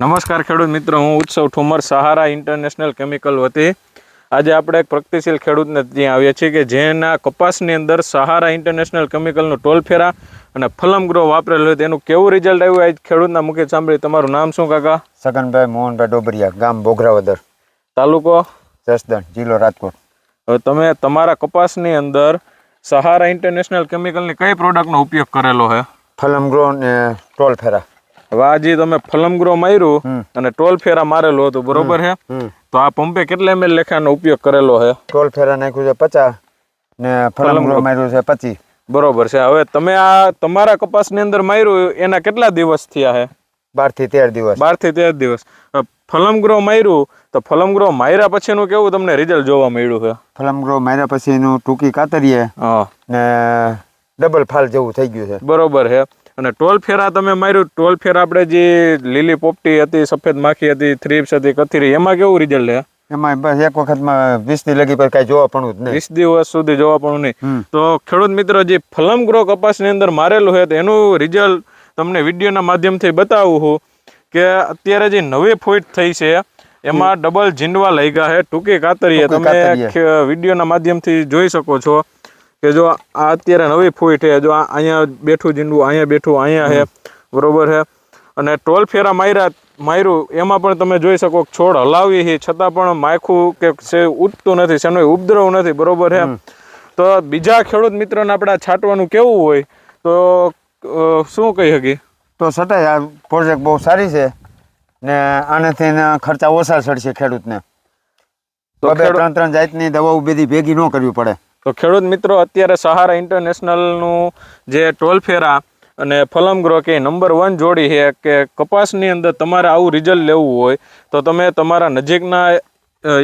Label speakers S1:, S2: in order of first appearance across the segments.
S1: નમસ્કાર ખેડૂત મિત્રો હું ઉત્સવ ઠુમર સહારા ઇન્ટરનેશનલ કેમિકલ વતી. આજે આપણે એક પ્રગતિશીલ ખેડૂતને ત્યાં આવ્યા છીએ કે જેના કપાસની અંદર સહારા ઇન્ટરનેશનલ કેમિકલનું ટોલ ફેરા અને ફલમ ગ્રો વાપરેલું હોય એનું કેવું રિઝલ્ટ આવ્યું? આજ ખેડૂતના મુખ્ય સાંભળી તમારું નામ શું કાકા?
S2: સગનભાઈ મોહનભાઈ ડોબરિયા ગામ બોગરાવદર.
S1: તાલુકો?
S2: જસદણ જિલ્લો રાજકોટ.
S1: હવે તમે તમારા કપાસની અંદર સહારા ઇન્ટરનેશનલ કેમિકલની કઈ પ્રોડક્ટનો ઉપયોગ કરેલો છે?
S2: ફલમગ્રો ને ટોલ
S1: આજે તમે ફલમ ગ્રો માર્યું અને ટોલ ફેરા મારેલું હતું બરોબર હે? તો આ પંપે કેટલા એમએલ લેખાનો ઉપયોગ કરેલો હે?
S2: ટોલ ફેરા નાખ્યું છે પચાસ ને ફલમગ્રો માર્યું છે પચીસ.
S1: બરોબર છે. હવે તમે આ તમારા કપાસની અંદર માર્યું એના કેટલા દિવસ થયા
S2: હે? બારથી તેર દિવસ.
S1: બારથી તેર દિવસ. ફલમગ્રો માર્યું તો ફલમગ્રો માર્યા પછીનું કેવું તમને રિઝલ્ટ જોવા મળ્યું છે
S2: ફલમગ્રો માર્યા પછી એનું ટૂંકી કાતરીએ ને ડબલ ફાલ જેવું થઈ ગયું છે.
S1: બરોબર છે અને ટોલ ફેરા તમે માર્યું ટોલ ફેર આપણે જે લીલી પોપટી હતી સફેદ માખી હતી થ્રીપ્સ હતી કથીરી એમાં કેવું રિઝલ્ટ છે
S2: એમાં બસ એક વખતમાં વીસની લગી પર કઈ જોવા પણ નહીં.
S1: વીસ દિવસ સુધી જોવા પણ નહીં. તો ખેડૂત મિત્રો જે ફલમ ગ્રો કપાસની અંદર મારેલું છે તો એનું રિઝલ્ટ તમને વિડીયોના માધ્યમથી બતાવું છું કે અત્યારે જે નવી ફોઈટ થઈ છે એમાં ડબલ જીંડવા લઈ ગયા છે ટૂંકી કાતરીએ તમે વિડીયોના માધ્યમથી જોઈ શકો છો. કે જો આ અત્યારે નવી ફૂટ છે જો આ અહીંયા બેઠું જીંડું અહીંયા બેઠું અહીંયા છે બરોબર છે. અને ટોલ ફેરા માર્યા માર્યું એમાં પણ તમે જોઈ શકો છોડ હલાવી છે છતાં પણ માયખું કે છે ઉઠતું નથી શેનો ઉપદ્રવ નથી બરોબર છે. તો બીજા ખેડૂત મિત્રોને આપણે છાંટવાનું કેવું હોય તો શું કહી શકીએ?
S2: તો છતાંય આ પ્રોજેક્ટ બહુ સારી છે ને આનાથી ખર્ચા ઓછા ચડશે ખેડૂતને.
S1: તો
S2: ત્રણ ત્રણ જાતની દવાઓ બધી ભેગી ન કરવી પડે.
S1: તો ખેડૂત મિત્રો, અત્યારે સહારા ઇન્ટરનેશનલનું જે ટોલ ફેરા અને ફલમ ગ્રો કે નંબર વન જોડી છે કે કપાસની અંદર તમારે આવું રિઝલ્ટ લેવું હોય, તો તમે તમારા નજીકના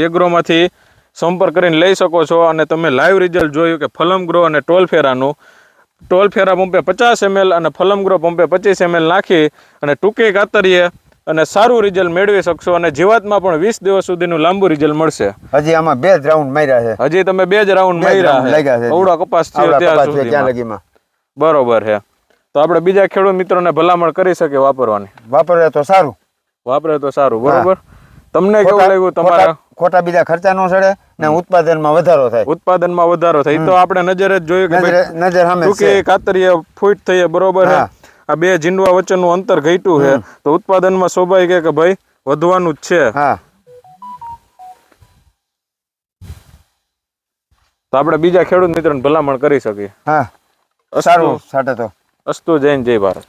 S1: એગ્રોમાંથી સંપર્ક કરીને લઈ શકો છો અને તમે લાઈવ રિઝલ્ટ જોયું કે ફલમ ગ્રો અને ટોલ ફેરાનું. ટોલ ફેરા પંપે પચાસ એમએલ અને ફલમ ગ્રો પંપે પચીસ એમએલ નાખી અને ટૂંકી કાતરીએ અને સારું રિઝલ્ટ મેળવી શકશો અને જીવાતમાં પણ વીસ દિવસ સુધીનું લાંબુ રિઝલ્ટ મળશે.
S2: હજી આમાં બે જ રાઉન્ડ માર્યા છે.
S1: હજી તમે બે જ રાઉન્ડ માર્યા છે.
S2: છે.
S1: કપાસ ત્યાં બરોબર છે. તો આપણે બીજા ખેડૂત મિત્રોને ભલામણ કરી શકીએ વાપરવાની.
S2: વાપરે તો સારું.
S1: વાપરે તો સારું બરોબર? તમને કેવું લાગ્યું તમારા?
S2: ખોટા- બીજા ખર્ચા નો સડે ને ઉત્પાદનમાં વધારો થાય.
S1: ઉત્પાદનમાં વધારો થાય. તો આપણે નજરે જ જોયું કે
S2: નજર સામે
S1: કાતરીએ ફૂટ થઈએ બરોબર
S2: હા.
S1: આ બે જીંડવા વચ્ચેનું અંતર ઘટ્યું છે. તો ઉત્પાદનમાં સ્વાભાવિક કે ભાઈ વધવાનું જ છે.
S2: હા.
S1: તો આપણે બીજા ખેડૂત મિત્રોને ભલામણ કરી શકીએ.
S2: હા. સારું સાથે તો.
S1: અસ્તુ જૈન જય ભારત.